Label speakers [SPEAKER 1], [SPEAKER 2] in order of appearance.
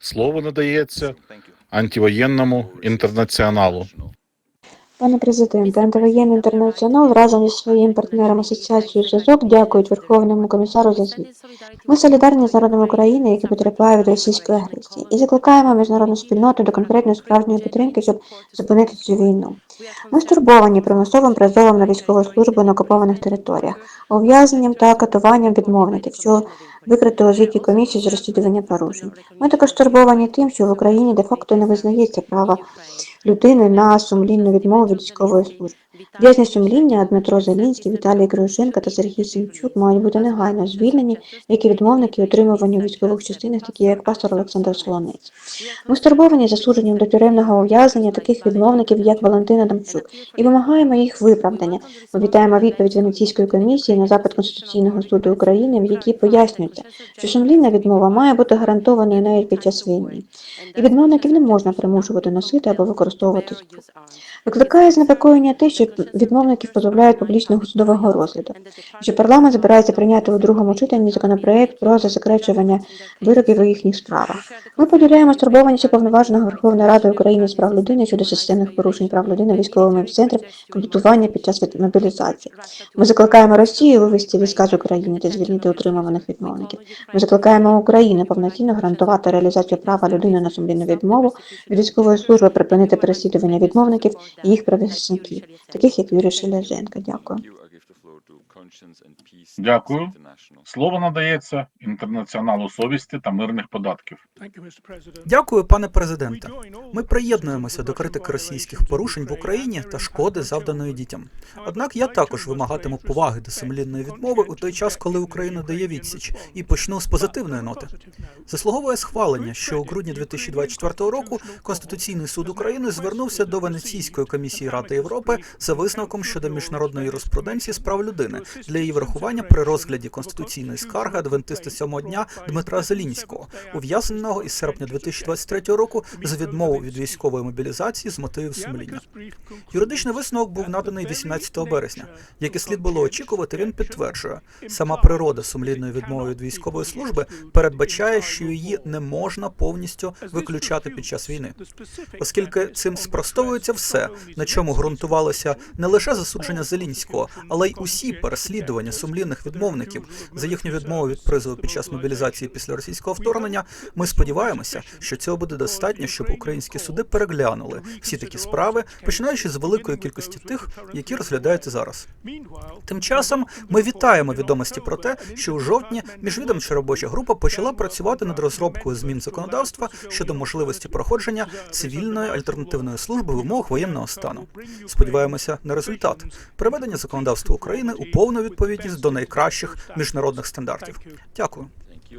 [SPEAKER 1] Слово надається антивоєнному інтернаціоналу.
[SPEAKER 2] Пане президенте, антивоєнний інтернаціонал разом зі своїм партнером Асоціацією зв'язок дякують Верховному комісару за звіт. Ми солідарні з народом України, який потерпає від російської агресії, і закликаємо міжнародну спільноту до конкретної справжньої підтримки, щоб зупинити цю війну. Ми стурбовані примусовим призовом на військову службу на окупованих територіях, ув'язненням та катуванням відмовників, що викрито звіті комісії з розслідування порушень. Ми також турбовані тим, що в Україні де-факто не визнається право людини на сумлінну відмову від військової служби. В'язні сумління Дмитро Зелінський, Віталій Грушенко та Сергій Семчук мають бути негайно звільнені, як і відмовники утримувані у військових частинах, такі як пастор Олександр Солонець. Ми стурбовані засудженням до тюремного ув'язнення таких відмовників, як Валентина Дамчук, і вимагаємо їх виправдання. Ми вітаємо відповідь Венеційської комісії на запит Конституційного суду України, в якій пояснюється, що сумлінна відмова має бути гарантованою навіть під час війни. І відмовників не можна примушувати носити або використовувати. Викликає занепокоєння те, що відмовників позбавляють публічного судового розгляду, що парламент збирається прийняти у другому читанні законопроект про засекречування вироків у їхніх справах. Ми поділяємо стурбованість уповноваженого Верховної Ради України з прав людини щодо системних порушень прав людини військовими центрів комплектування під час мобілізації. Ми закликаємо Росію вивести війська з України та звільнити утримуваних відмовників. Ми закликаємо Україну повноцінно гарантувати реалізацію права людини на сумлінну відмову від військової служби, припинити переслідування відмовників і їх правозахисників, таких як Юрій Шелязенко. Дякую.
[SPEAKER 1] Дякую. Слово надається інтернаціоналу совісті та мирних податків.
[SPEAKER 3] Дякую, пане президенте. Ми приєднуємося до критики російських порушень в Україні та шкоди, завданої дітям. Однак я також вимагатиму поваги до сумлінної відмови у той час, коли Україна дає відсіч, і почну з позитивної ноти. Заслуговує схвалення, що у грудні 2024 року Конституційний суд України звернувся до Венеційської комісії Ради Європи за висновком щодо міжнародної юриспруденції з прав людини для її врахування при розгляді конституційної скарги адвентиста сьомого дня Дмитра Зелінського, ув'язненого із серпня 2023 року за відмову від військової мобілізації з мотивів сумління. Юридичний висновок був наданий 18 березня. Як і слід було очікувати, він підтверджує, сама природа сумлінної відмови від військової служби передбачає, що її не можна повністю виключати під час війни, оскільки цим спростовується все, на чому ґрунтувалося не лише засудження Зелінського, але й усі переслідування сумлінних відмовників за їхню відмову від призову під час мобілізації після російського вторгнення. Ми сподіваємося, що цього буде достатньо, щоб українські суди переглянули всі такі справи, починаючи з великої кількості тих, які розглядаються зараз. Тим часом ми вітаємо відомості про те, що у жовтні міжвідомча робоча група почала працювати над розробкою змін законодавства щодо можливості проходження цивільної альтернативної служби в умовах воєнного стану. Сподіваємося на результат приведення законодавства України у повну відповідність до найкращих міжнародних стандартів. Дякую.